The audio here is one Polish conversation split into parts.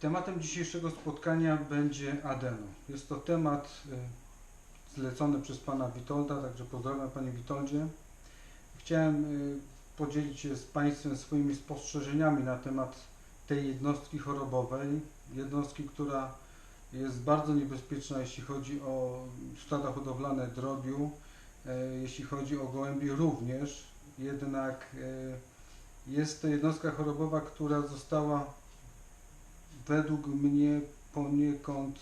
Tematem dzisiejszego spotkania będzie adeno. Jest to temat y, zlecony przez pana Witolda, także pozdrawiam panie Witoldzie. Chciałem y, podzielić się z państwem swoimi spostrzeżeniami na temat tej jednostki chorobowej, jednostki, która jest bardzo niebezpieczna, jeśli chodzi o stada hodowlane drobiu, y, jeśli chodzi o gołębie również, jednak jest to jednostka chorobowa, która została według mnie poniekąd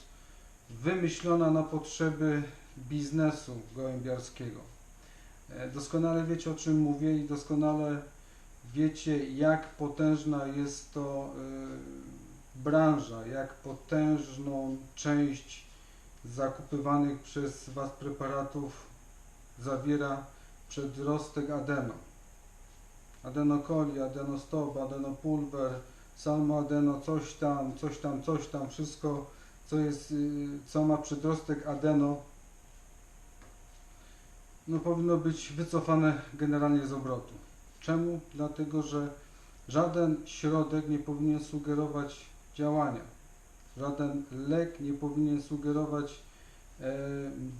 wymyślona na potrzeby biznesu gołębiarskiego. E, Doskonale wiecie o czym mówię i doskonale wiecie jak potężna jest to y, branża, jak potężną część zakupywanych przez Was preparatów zawiera przedrostek adeno. Adenokoli, adenostop, adenopulwer, salmoadeno, coś tam, coś tam, coś tam, wszystko co jest, y, co ma przedrostek adeno, no powinno być wycofane generalnie z obrotu. Czemu? Dlatego, że żaden środek nie powinien sugerować działania. Żaden lek nie powinien sugerować e,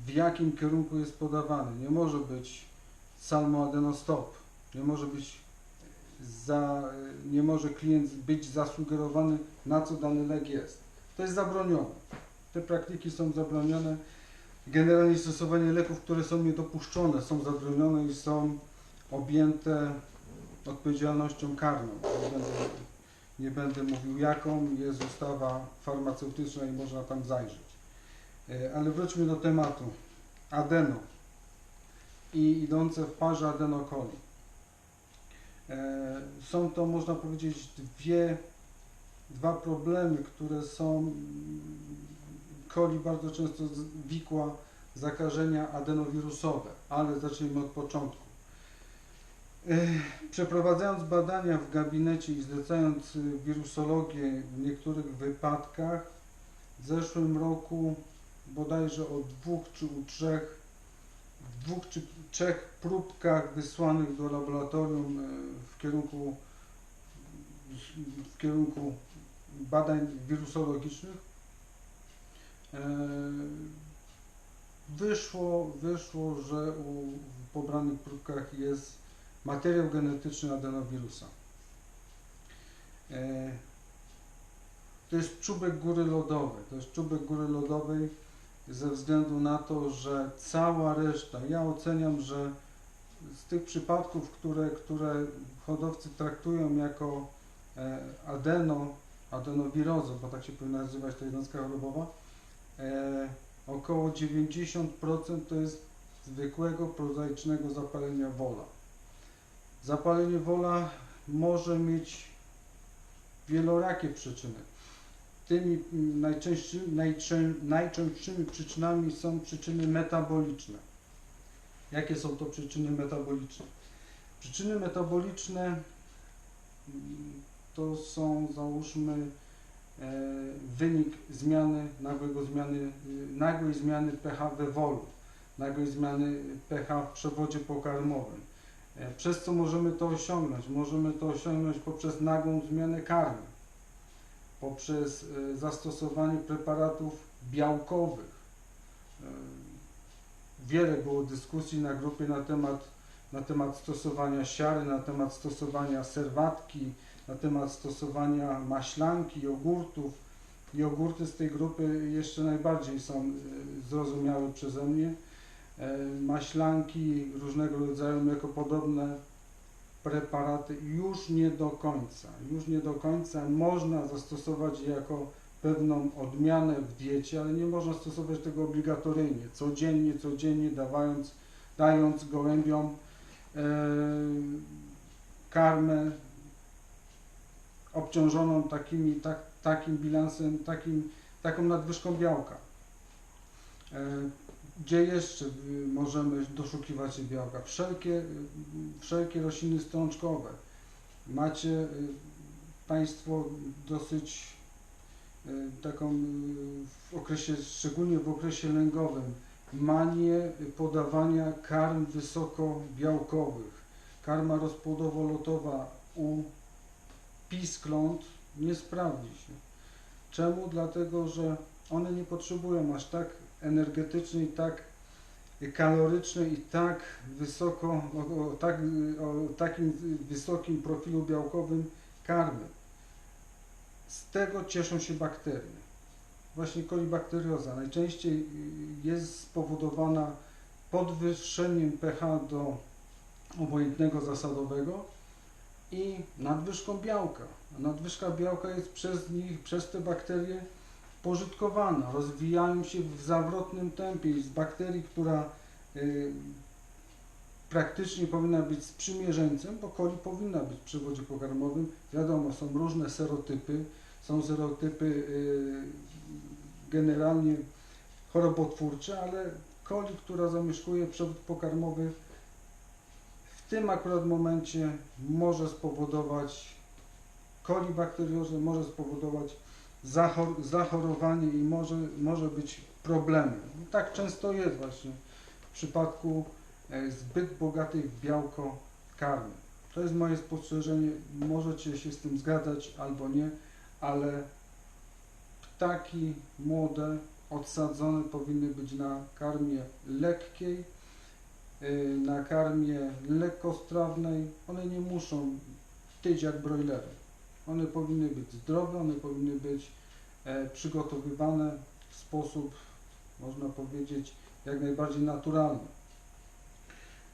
w jakim kierunku jest podawany. Nie może być salmoadenostop, nie może być za, nie może klient być zasugerowany, na co dany lek jest. To jest zabronione. Te praktyki są zabronione. Generalnie stosowanie leków, które są niedopuszczone, są zabronione i są objęte odpowiedzialnością karną. Nie będę, nie będę mówił jaką, jest ustawa farmaceutyczna i można tam zajrzeć. E, Ale wróćmy do tematu. Adeno i idące w parze adenokoli. E, Są to, można powiedzieć, dwie, dwa problemy, które są mm, coli bardzo często wikła zakażenia adenowirusowe, ale zacznijmy od początku. E, Przeprowadzając badania w gabinecie i zlecając y, wirusologię w niektórych wypadkach, w zeszłym roku bodajże o dwóch czy u trzech dwóch czy trzech próbkach wysłanych do laboratorium e, w kierunku, w kierunku badań wirusologicznych e, wyszło, wyszło, że u, pobranych próbkach jest materiał genetyczny adenowirusa. E, To jest czubek góry lodowej. To jest czubek góry lodowej ze względu na to, że cała reszta, ja oceniam, że z tych przypadków, które, które hodowcy traktują jako e, adeno, adenowirozę, bo tak się powinna nazywać ta jednostka chorobowa, e, około 90% to jest zwykłego, prozaicznego zapalenia wola. Zapalenie wola może mieć wielorakie przyczyny. Tymi najczęstszymi, najczę, najczęstszymi przyczynami są przyczyny metaboliczne. Jakie są to przyczyny metaboliczne? Przyczyny metaboliczne mm, to są załóżmy e, wynik zmiany, nagłego zmiany, y, nagłej zmiany pH we wolu, nagłej zmiany pH w przewodzie pokarmowym. E, Przez co możemy to osiągnąć? Możemy to osiągnąć poprzez nagłą zmianę karmy poprzez e, zastosowanie preparatów białkowych. E, Wiele było dyskusji na grupie na temat, na temat stosowania siary, na temat stosowania serwatki, na temat stosowania maślanki, jogurtów. Jogurty z tej grupy jeszcze najbardziej są e, zrozumiałe przeze mnie. Maślanki, różnego rodzaju mlekopodobne preparaty już nie do końca, już nie do końca można zastosować jako pewną odmianę w diecie, ale nie można stosować tego obligatoryjnie, codziennie, codziennie dawając, dając gołębiom e, karmę obciążoną takimi, tak, takim bilansem, takim, taką nadwyżką białka. E, gdzie jeszcze y, możemy doszukiwać się białka? Wszelkie, y, wszelkie rośliny strączkowe. Macie y, Państwo dosyć taką w okresie, szczególnie w okresie lęgowym, manię podawania karm wysokobiałkowych. Karma rozpłodowo-lotowa u piskląt nie sprawdzi się. Czemu? Dlatego, że one nie potrzebują aż tak energetycznej, tak kalorycznej i tak wysoko, o, o, tak, o takim wysokim profilu białkowym karmy. Z tego cieszą się bakterie. Właśnie kolibakterioza najczęściej jest spowodowana podwyższeniem pH do obojętnego zasadowego i nadwyżką białka. A nadwyżka białka jest przez nich, przez te bakterie pożytkowana. Rozwijają się w zawrotnym tempie z bakterii, która y, praktycznie powinna być sprzymierzeńcem, bo coli powinna być w przewodzie pokarmowym. Wiadomo, są różne serotypy, są serotypy y, generalnie chorobotwórcze, ale coli, która zamieszkuje przewód pokarmowy, w tym akurat momencie może spowodować kolibakteriozę, może spowodować zachor zachorowanie i może, może być problemem. Tak często jest właśnie w przypadku e, zbyt bogatej w białko karmy. To jest moje spostrzeżenie, możecie się z tym zgadzać albo nie, ale ptaki młode, odsadzone powinny być na karmie lekkiej, y, na karmie lekkostrawnej. One nie muszą tyć jak brojlery. One powinny być zdrowe, one powinny być e, przygotowywane w sposób, można powiedzieć, jak najbardziej naturalny.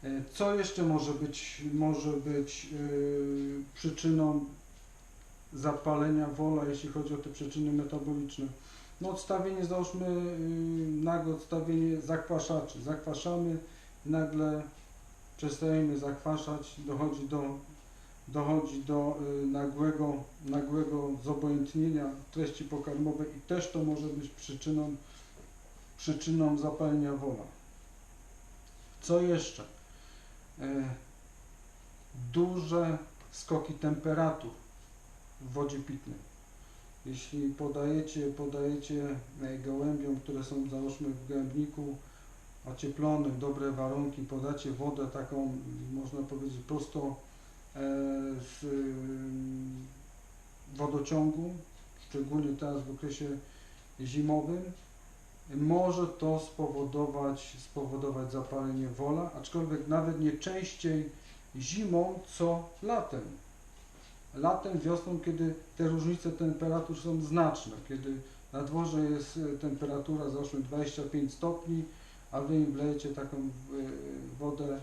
E, co jeszcze może być, może być yy, przyczyną zapalenia wola, jeśli chodzi o te przyczyny metaboliczne? No odstawienie, załóżmy yy, nagłe odstawienie zakwaszaczy. Zakwaszamy, nagle przestajemy zakwaszać, dochodzi do, dochodzi do yy, nagłego, nagłego zobojętnienia treści pokarmowej i też to może być przyczyną, przyczyną zapalenia wola. Co jeszcze? Yy, duże skoki temperatur w wodzie pitnej. Jeśli podajecie, podajecie e, gołębiom, które są załóżmy w gębniku ocieplone, dobre warunki, podacie wodę taką, można powiedzieć, prosto e, z wodociągu, szczególnie teraz w okresie zimowym, może to spowodować, spowodować zapalenie wola, aczkolwiek nawet nie częściej zimą, co latem. Latem, wiosną, kiedy te różnice temperatur są znaczne, kiedy na dworze jest e, temperatura załóżmy 25 stopni, a wy im wlejecie taką e, wodę e,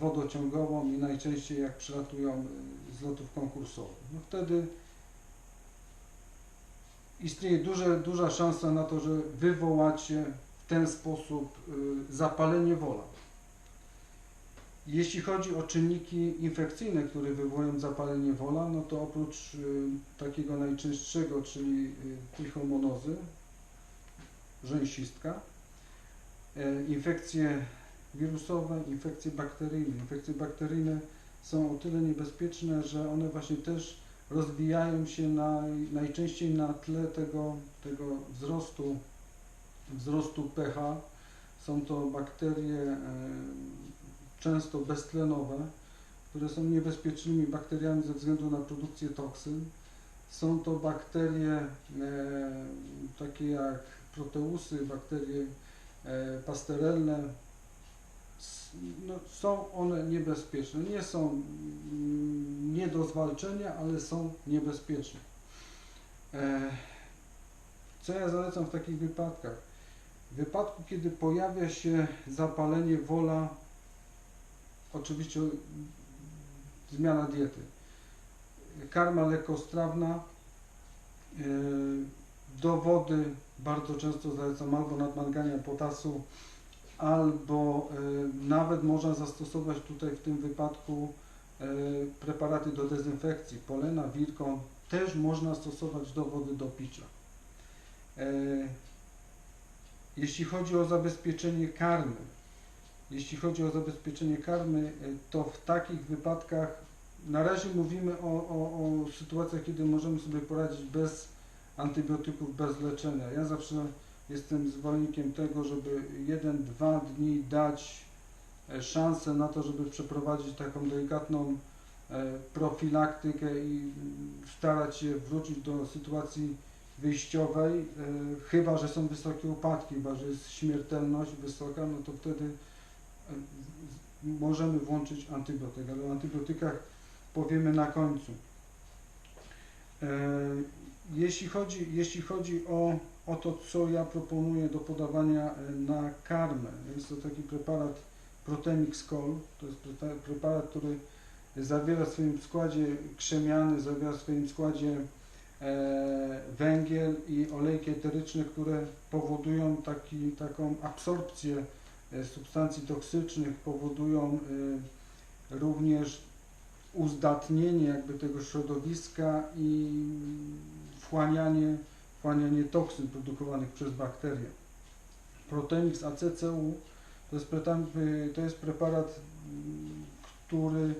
wodociągową i najczęściej jak przylatują z lotów konkursowych. No wtedy istnieje duże, duża szansa na to, że wywołacie w ten sposób zapalenie wola. Jeśli chodzi o czynniki infekcyjne, które wywołują zapalenie wola, no to oprócz takiego najczęstszego, czyli trichomonozy, rzęsistka, infekcje wirusowe, infekcje bakteryjne. Infekcje bakteryjne są o tyle niebezpieczne, że one właśnie też rozwijają się na, najczęściej na tle tego, tego wzrostu, wzrostu pH. Są to bakterie często beztlenowe, które są niebezpiecznymi bakteriami ze względu na produkcję toksyn. Są to bakterie e, takie jak proteusy, bakterie e, pasterelne. No, są one niebezpieczne. Nie są mm, nie do zwalczenia, ale są niebezpieczne. E, co ja zalecam w takich wypadkach? W wypadku, kiedy pojawia się zapalenie wola oczywiście zmiana diety. Karma lekkostrawna, e, do wody bardzo często zalecam albo nadmangania potasu, albo e, nawet można zastosować tutaj w tym wypadku e, preparaty do dezynfekcji, polena, wilką, też można stosować do wody do picia. Jeśli chodzi o zabezpieczenie karmy, jeśli chodzi o zabezpieczenie karmy, to w takich wypadkach na razie mówimy o, o, o sytuacjach, kiedy możemy sobie poradzić bez antybiotyków, bez leczenia. Ja zawsze jestem zwolennikiem tego, żeby jeden, dwa dni dać e, szansę na to, żeby przeprowadzić taką delikatną e, profilaktykę i starać się wrócić do sytuacji wyjściowej, e, chyba że są wysokie upadki, chyba że jest śmiertelność wysoka, no to wtedy możemy włączyć antybiotyk, ale o antybiotykach powiemy na końcu. Jeśli chodzi, jeśli chodzi o, o to, co ja proponuję do podawania e, na karmę, jest to taki preparat Protemix Col, to jest preparat, który zawiera w swoim składzie krzemiany, zawiera w swoim składzie e, węgiel i olejki eteryczne, które powodują taki, taką absorpcję e, substancji toksycznych, powodują również uzdatnienie jakby tego środowiska i wchłanianie, wchłanianie toksyn produkowanych przez bakterie. Protemix ACCU to jest, y, to jest preparat, który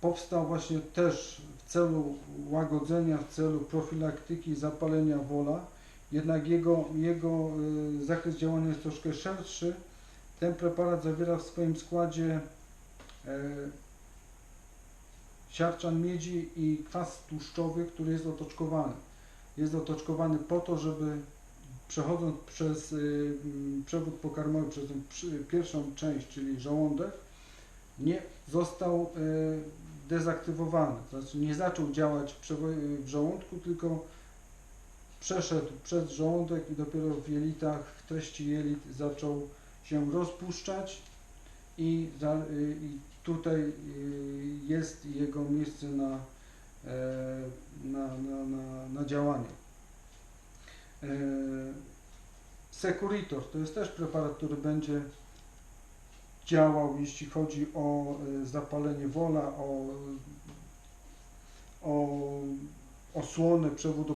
powstał właśnie też w celu łagodzenia, w celu profilaktyki zapalenia wola, jednak jego, jego y, zakres działania jest troszkę szerszy. Ten preparat zawiera w swoim składzie e, siarczan miedzi i kwas tłuszczowy, który jest otoczkowany. Jest otoczkowany po to, żeby przechodząc przez y, mm, przewód pokarmowy, przez pierwszą część, czyli żołądek, nie został y, dezaktywowany, to znaczy nie zaczął działać przewo- w żołądku, tylko przeszedł przez żołądek i dopiero w jelitach, w treści jelit zaczął się rozpuszczać i, y, i tutaj y, jest jego miejsce na, e, na, na, na, na działanie. E, Securitor to jest też preparat, który będzie działał, jeśli chodzi o e, zapalenie wola, o, o osłonę przewodu